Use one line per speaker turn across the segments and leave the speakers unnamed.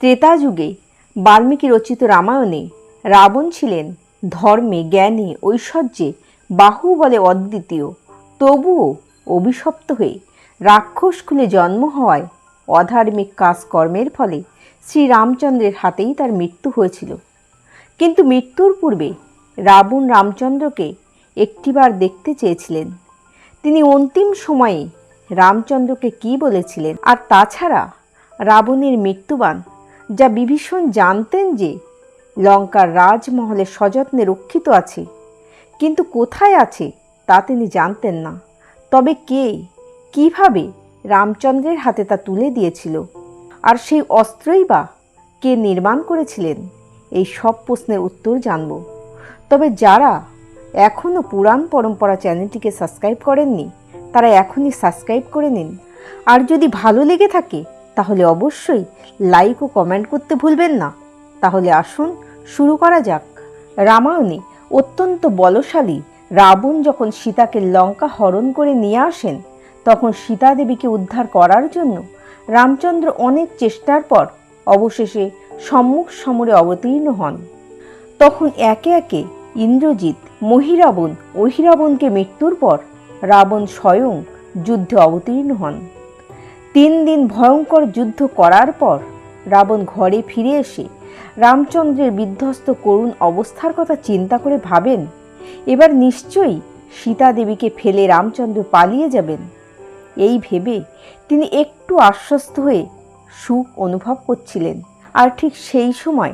ত্রেতা যুগে বাল্মীকি রচিত রামায়ণে রাবণ ছিলেন ধর্মে, জ্ঞানে, ঐশ্বর্যে বাহুবলে অদ্বিতীয়। তবুও অভিশপ্ত হয়ে রাক্ষস খুলে জন্ম হওয়ায় অধার্মিক কাজকর্মের ফলে শ্রীরামচন্দ্রের হাতেই তার মৃত্যু হয়েছিল। কিন্তু মৃত্যুর পূর্বে রাবণ রামচন্দ্রকে একটিবার দেখতে চেয়েছিলেন। তিনি অন্তিম সময়ে রামচন্দ্রকে কি বলেছিলেন? আর তাছাড়া রাবণের মৃত্যুবান যা বিভীষণ জানতেন যে লঙ্কার রাজমহলে সযত্নে রক্ষিত আছে। কিন্তু কোথায় আছে তা তিনি জানতেন না। তবে কে, কীভাবে রামচন্দ্রের হাতে তা তুলে দিয়েছিল? আর সেই অস্ত্রই বা কে নির্মাণ করেছিলেন? এই সব প্রশ্নের উত্তর জানব। তবে যারা এখনও পুরাণ পরম্পরা চ্যানেলটিকে সাবস্ক্রাইব করেননি, তারা এখনই সাবস্ক্রাইব করে নিন। আর যদি ভালো লেগে থাকে তাহলে অবশ্যই লাইক ও কমেন্ট করতে ভুলবেন না। তাহলে আসুন, শুরু করা যাক। রামায়ণে অত্যন্ত বলশালী রাবণ যখন সীতাকে লঙ্কা হরণ করে নিয়ে আসেন, তখন সীতা দেবীকে উদ্ধার করার জন্য রামচন্দ্র অনেক চেষ্টার পর অবশেষে সম্মুখ সমরে অবতীর্ণ হন। তখন একে একে ইন্দ্রজিৎ, মহিরাবণ অহিরাবণকে মৃত্যুর পর রাবণ স্বয়ং যুদ্ধে অবতীর্ণ হন। তিন দিন ভয়ঙ্কর যুদ্ধ করার পর রাবণ ঘরে ফিরে এসে রামচন্দ্রের বিধ্বস্ত করুণ অবস্থার কথা চিন্তা করে ভাবেন, এবার নিশ্চয়ই সীতা দেবীকে ফেলে রামচন্দ্র পালিয়ে যাবেন। এই ভেবে তিনি একটু আশ্বস্ত হয়ে সুখ অনুভব করছিলেন। আর ঠিক সেই সময়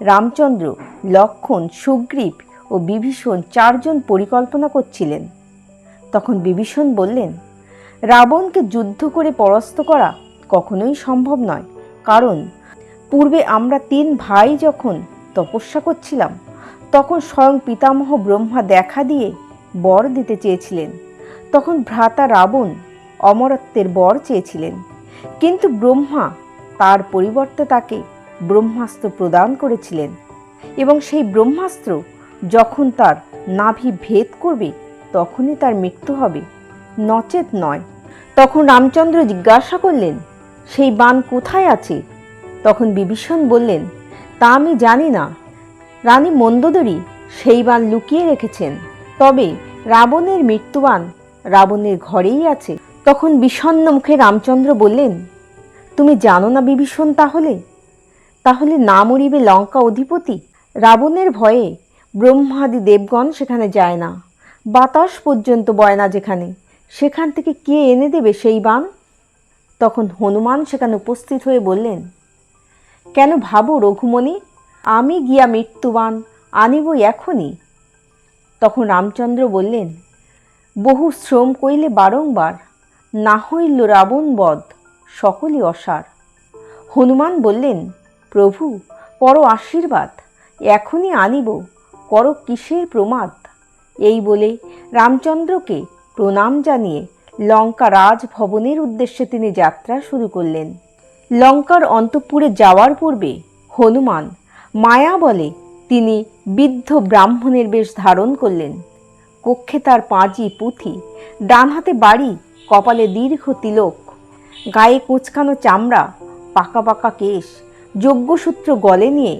রামচন্দ্র, লক্ষণ, সুগ্রীব ও বিভীষণ চারজন পরিকল্পনা করছিলেন। তখন বিভীষণ বললেন রাবণকে যুদ্ধ করে পরাস্ত করা কখনোই সম্ভব নয়। কারণ পূর্বে আমরা তিন ভাই যখন তপস্যা করছিলাম, তখন স্বয়ং পিতামহ ব্রহ্মা দেখা দিয়ে বর দিতে চেয়েছিলেন। তখন ভ্রাতা রাবণ অমরত্বের বর চেয়েছিলেন। কিন্তু ব্রহ্মা তার পরিবর্তে তাকে ব্রহ্মাস্ত্র প্রদান করেছিলেন এবং সেই ব্রহ্মাস্ত্র যখন তার নাভি ভেদ করবে, তখনই তার মৃত্যু হবে। নচেত নয়। তখন রামচন্দ্র জিজ্ঞাসা করলেন, সেই বান কোথায় আছে? তখন বিভীষণ বললেন, তা আমি জানি না। রানী মন্দোদরী সেই বান লুকিয়ে রেখেছেন। তবে রাবণের মৃত্যুবান রাবণের ঘরেই আছে। তখন বিষণ্ণ মুখে রামচন্দ্র বললেন, তুমি জানো না বিভীষণ তাহলে? তাহলে না মরিবে লঙ্কা অধিপতি? রাবণের ভয়ে ব্রহ্মাদি দেবগণ সেখানে যায় না। বাতাস পর্যন্ত বয় না যেখানে। সেখান থেকে কে এনে দেবে সেই বান? তখন হনুমান সেখানে উপস্থিত হয়ে বললেন, কেন ভাবো রঘুমণি, আমি গিয়া মৃত্যুবান আনিব এখনই। তখন রামচন্দ্র বললেন, বহু শ্রম কইলে বারংবার, না হইল রাবণ বধ, সকলই অসার। হনুমান বললেন, প্রভু পর আশীর্বাদ, এখনই আনিব, কর কিসের প্রমাদ? এই বলে রামচন্দ্রকে প্রণাম জানিয়ে লঙ্কা রাজভবনের উদ্দেশ্যে তিনি যাত্রা শুরু করলেন। লঙ্কার অন্তঃপুরে যাওয়ার পূর্বে হনুমান মায়া বলে তিনি বৃদ্ধ ব্রাহ্মণের বেশ ধারণ করলেন। কক্ষে তার পাঁজি পুঁথি ডান হাতে বাড়ি, কপালে দীর্ঘ তিলক, গায়ে কুঁচকানো চামড়া, পাকা পাকা কেশ, যজ্ঞসূত্র গলে নিয়ে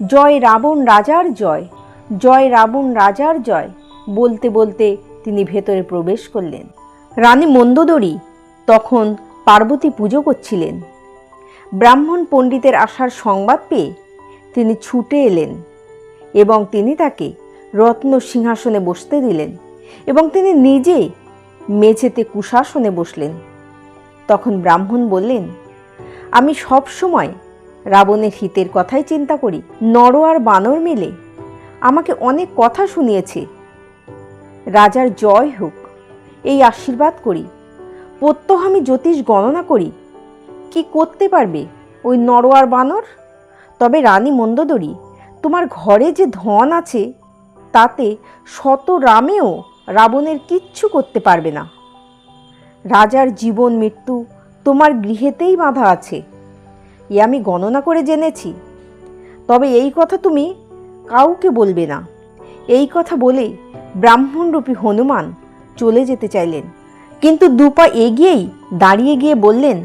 জয় রাবণ রাজার জয় জয় রাবণ রাজার জয় বলতে বলতে তিনি ভেতরে প্রবেশ করলেন। রানী মন্দোদরী তখন পার্বতী পুজো করছিলেন। ব্রাহ্মণ পণ্ডিতের আসার সংবাদ পেয়ে তিনি ছুটে এলেন এবং তিনি তাকে রত্ন সিংহাসনে বসতে দিলেন এবং তিনি নিজে মেঝেতে কুশাসনে বসলেন। তখন ব্রাহ্মণ বললেন, আমি সব সময় রাবণের হিতের কথাই চিন্তা করি। নর আর বানর মিলে আমাকে অনেক কথা শুনিয়েছে। রাজার জয় হোক। এই আশীর্বাদ করি। প্রত্যহ আমি জ্যোতিষ গণনা করি। কি করতে পারবে ওই নরোয়ার বানর? তবে রানী মন্দোদরী, তোমার ঘরে যে ধন আছে, তাতে শত রামেও রাবণের কিচ্ছু করতে পারবে না। রাজার জীবন মৃত্যু তোমার গৃহেতেই বাঁধা আছে। এ আমি গণনা করে জেনেছি। তবে এই কথা তুমি কাউকে বলবে না। এই কথা বলে ব্রাহ্মণরূপী হনুমান চলে যেতে চাইলেন। কিন্তু দুপা এগিয়েই দাঁড়িয়ে গিয়ে বললেন,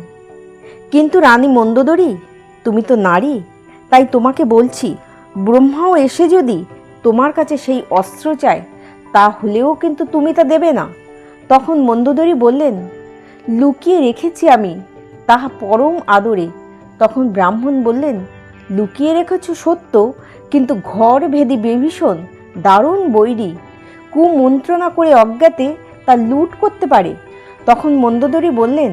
কিন্তু রানী মন্দোদরী, তুমি তো নারী, তাই তোমাকে বলছি, ব্রহ্মাও এসে যদি তোমার কাছে সেই অস্ত্র চায়, তাহলেও কিন্তু তুমি তা দেবে না। তখন মন্দোদরি বললেন, লুকিয়ে রেখেছি আমি, তাহা পরম আদরে। তখন ব্রাহ্মণ বললেন, লুকিয়ে রেখেছ সত্য, কিন্তু ঘর ভেদি বিভীষণ, দারুণ বৈরী কুমন্ত্রণা করে অজ্ঞাতে তা লুট করতে পারে। তখন মন্দোদরি বললেন,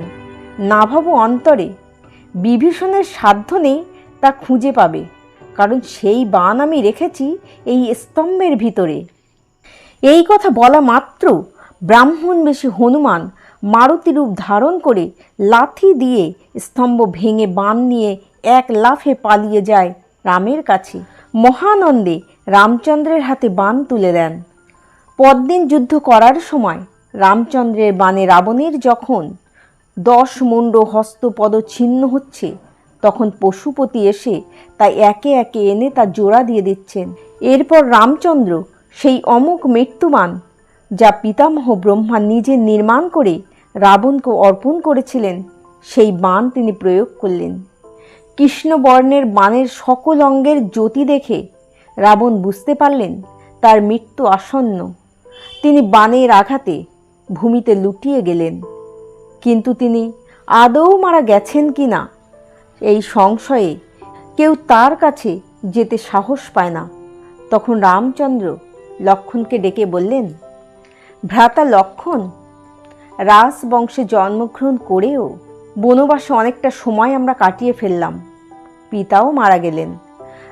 না ভাবো অন্তরে, বিভীষণের সাধ্য নেই তা খুঁজে পাবে, কারণ সেই বান আমি রেখেছি এই স্তম্ভের ভিতরে। এই কথা বলা মাত্র ব্রাহ্মণ বেশি হনুমান মারুতি রূপ ধারণ করে লাথি দিয়ে স্তম্ভ ভেঙে বান নিয়ে এক লাফে পালিয়ে যায় রামের কাছে। মহানন্দে রামচন্দ্রের হাতে বান তুলে দেন। পরদিন যুদ্ধ করার সময় রামচন্দ্রের বাণে রাবণের যখন দশ মুণ্ড হস্তপদ ছিন্ন হচ্ছে, তখন পশুপতি এসে তা একে একে এনে তা জোড়া দিয়ে দিচ্ছেন। এরপর রামচন্দ্র সেই অমুক মৃত্যুমান, যা পিতামহ ব্রহ্মা নিজে নির্মাণ করে রাবণকে অর্পণ করেছিলেন, সেই বাণ তিনি প্রয়োগ করলেন। কৃষ্ণবর্ণের বাণের সকল অঙ্গের জ্যোতি দেখে রাবণ বুঝতে পারলেন, তার মৃত্যু আসন্ন। তিনি বাণের আঘাতে ভূমিতে লুটিয়ে গেলেন। কিন্তু তিনি আদৌ মারা গেছেন কি না, এই সংশয়ে কেউ তার কাছে যেতে সাহস পায় না। তখন রামচন্দ্র লক্ষণকে ডেকে বললেন, ভ্রাতা লক্ষণ, রাজবংশে জন্মগ্রহণ করেও বনবাসে অনেকটা সময় আমরা কাটিয়ে ফেললাম। পিতাও মারা গেলেন।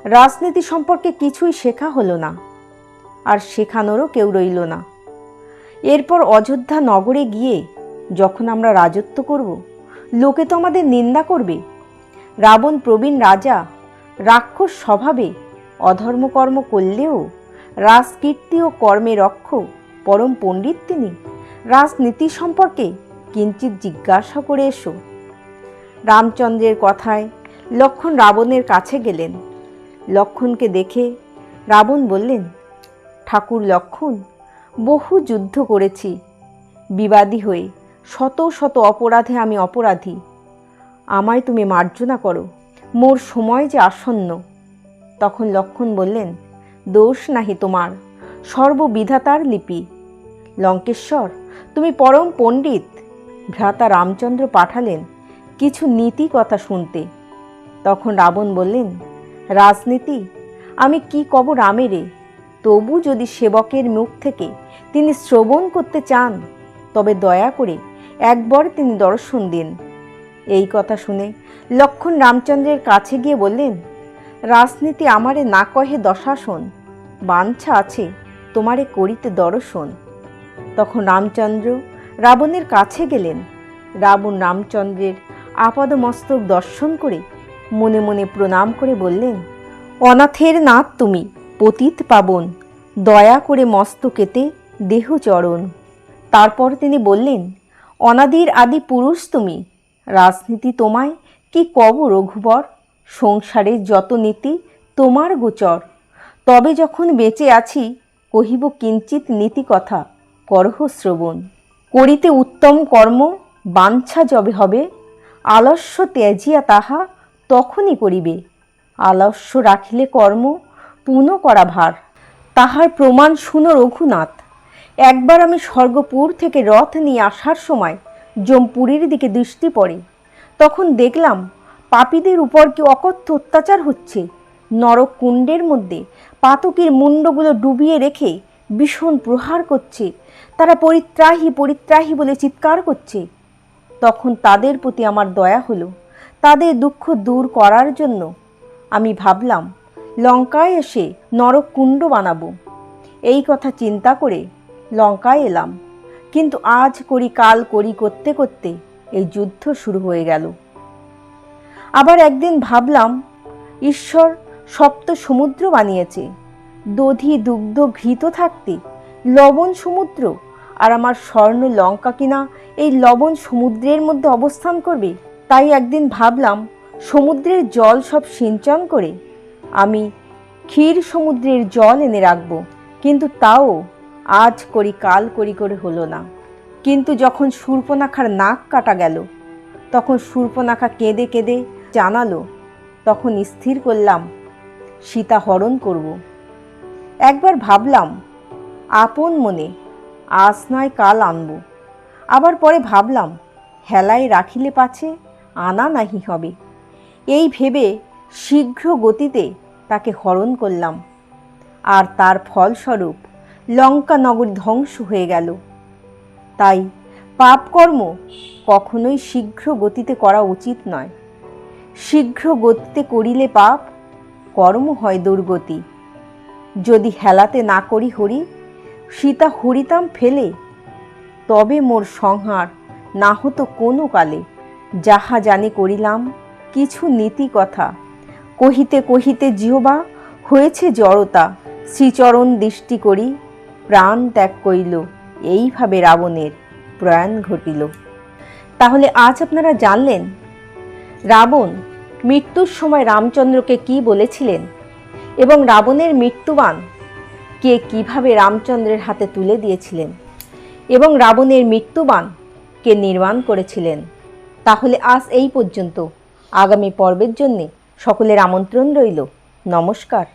রাজনীতি সম্পর্কে কিছুই শেখা হলো না। আর শেখানোরও কেউ রইল না। এরপর অযোধ্যা নগরে গিয়ে যখন আমরা রাজত্ব করব, লোকে তো আমাদের নিন্দা করবে। রাবণ প্রবীণ রাজা রাক্ষস স্বভাবে অধর্মকর্ম করলেও রাজকীর্তি ও কর্মে রক্ষ পরম পণ্ডিত তিনি। রাজনীতি সম্পর্কে কিঞ্চিত জিজ্ঞাসা করে এসো। রামচন্দ্রের কথায় লক্ষণ রাবণের কাছে গেলেন। লক্ষণকে দেখে রাবণ বললেন, ঠাকুর লক্ষণ বহু যুদ্ধ করেছি। বিবাদী হয়ে শত শত অপরাধে আমি অপরাধী। আমায় তুমি মার্জনা করো। মোর সময় যে আসন্ন। তখন লক্ষণ বললেন, দোষ নাহি তোমার। সর্ববিধাতার লিপি। লঙ্কেশ্বর, তুমি পরম পণ্ডিত। ভ্রাতা রামচন্দ্র পাঠালেন কিছু নীতি কথা শুনতে। তখন রাবণ বললেন, রাজনীতি, আমি কি কব রামেরে? তবু যদি সেবকের মুখ থেকে তিনি শ্রবণ করতে চান, তবে দয়া করে একবার তিনি দর্শন দিন। এই কথা শুনে লক্ষণ রামচন্দ্রের কাছে গিয়ে বললেন, রাজনীতি আমারে না কহে দশাসন, বাঞ্ছা আছে তোমারে করিতে দর্শন। তখন রামচন্দ্র রাবণের কাছে গেলেন। রাবণ রামচন্দ্রের আপাদমস্তক দর্শন করে মনে মনে প্রণাম করে বললেন, অনাথের নাথ তুমি পতিত পাবন, দয়া করে মস্তকেতে দেহ চরণ। তারপর তিনি বললেন, অনাদির আদি পুরুষ তুমি, রাজনীতি তোমায় কি কব রঘুবর? সংসারের যত নীতি তোমার গোচর। তবে যখন বেঁচে আছি, কহিব কিঞ্চিত নীতি কথা করহ শ্রবণ। করিতে উত্তম কর্ম, বাঞ্ছা যবে হবে, আলস্য ত্যাজিয়া তাহা তখনই করিবে। আলস্য রাখিলে কর্ম পুনঃ করা ভার। তাহার প্রমাণ শুনো রঘুনাথ। একবার আমি স্বর্গপুর থেকে রথ নিয়ে আসার সময় জমপুরীর দিকে দৃষ্টি পড়ে। তখন দেখলাম পাপীদের উপর কি অকথ্য অত্যাচার হচ্ছে। নরক কুণ্ডের মধ্যে পাতকের মুন্ডগুলো ডুবিয়ে রেখে ভীষণ প্রহার করছে। তারা পরিত্রাহী পরিত্রাহী বলে চিৎকার করছে। তখন তাদের প্রতি আমার দয়া হলো। তাদের দুঃখ দূর করার জন্য আমি ভাবলাম লঙ্কায় এসে নরক কুণ্ড বানাবো। এই কথা চিন্তা করে লঙ্কায় এলাম। কিন্তু আজ করি কাল করি করতে করতে এই যুদ্ধ শুরু হয়ে গেল। আবার একদিন ভাবলাম, ঈশ্বর সপ্ত সমুদ্র বানিয়েছে। দধি, দুগ্ধ, ঘৃত থাকতে লবণ সমুদ্র আর আমার স্বর্ণ লঙ্কা কিনা এই লবণ সমুদ্রের মধ্যে অবস্থান করবে। তাই একদিন ভাবলাম, সমুদ্রের জল সব সিঞ্চন করে আমি ক্ষীর সমুদ্রের জল এনে রাখব, কিন্তু তাও আজ করি কাল করি করে হলো না। কিন্তু যখন সূর্পনাখার নাক কাটা গেল, তখন সূর্পনাখা কেঁদে কেঁদে জানালো, তখন স্থির করলাম, সীতা হরণ করব। একবার ভাবলাম, আপন মনে আজ নয় কাল আনব। আবার পরে ভাবলাম, হেলায় রাখিলে পাছে আনা নাহি হবে। এই ভেবে শীঘ্র গতিতে তাকে হরণ করলাম। আর তার ফলস্বরূপ লঙ্কা নগরী ধ্বংস হয়ে গেল। তাই পাপকর্ম কখনোই শীঘ্র গতিতে করা উচিত নয়। শীঘ্র গতিতে করিলে পাপ, কর্ম হয় দুর্গতি। যদি হেলাতে না করি হরি, সীতা হরিতাম ফেলে, তবে মোর সংহার না হতো কোনো কালে। যাহা জানি করিলাম, কিছু নীতি কথা কহিতে কহিতে জিহবা হয়েছে জড়তা। শ্রীচরণ দৃষ্টি করি, প্রাণ ত্যাগ করিল, এইভাবে রাবণের প্রয়াণ ঘটিল। তাহলে আজ আপনারা জানলেন, রাবণ মৃত্যুর সময় রামচন্দ্রকে কি বলেছিলেন এবং রাবণের মৃত্যুবান কে কীভাবে রামচন্দ্রের হাতে তুলে দিয়েছিলেন এবং রাবণের মৃত্যুবান কে নির্মাণ করেছিলেন। তাহলে আজ এই পর্যন্ত। আগামী পর্বের জন্যে সকলের আমন্ত্রণ রইল। নমস্কার।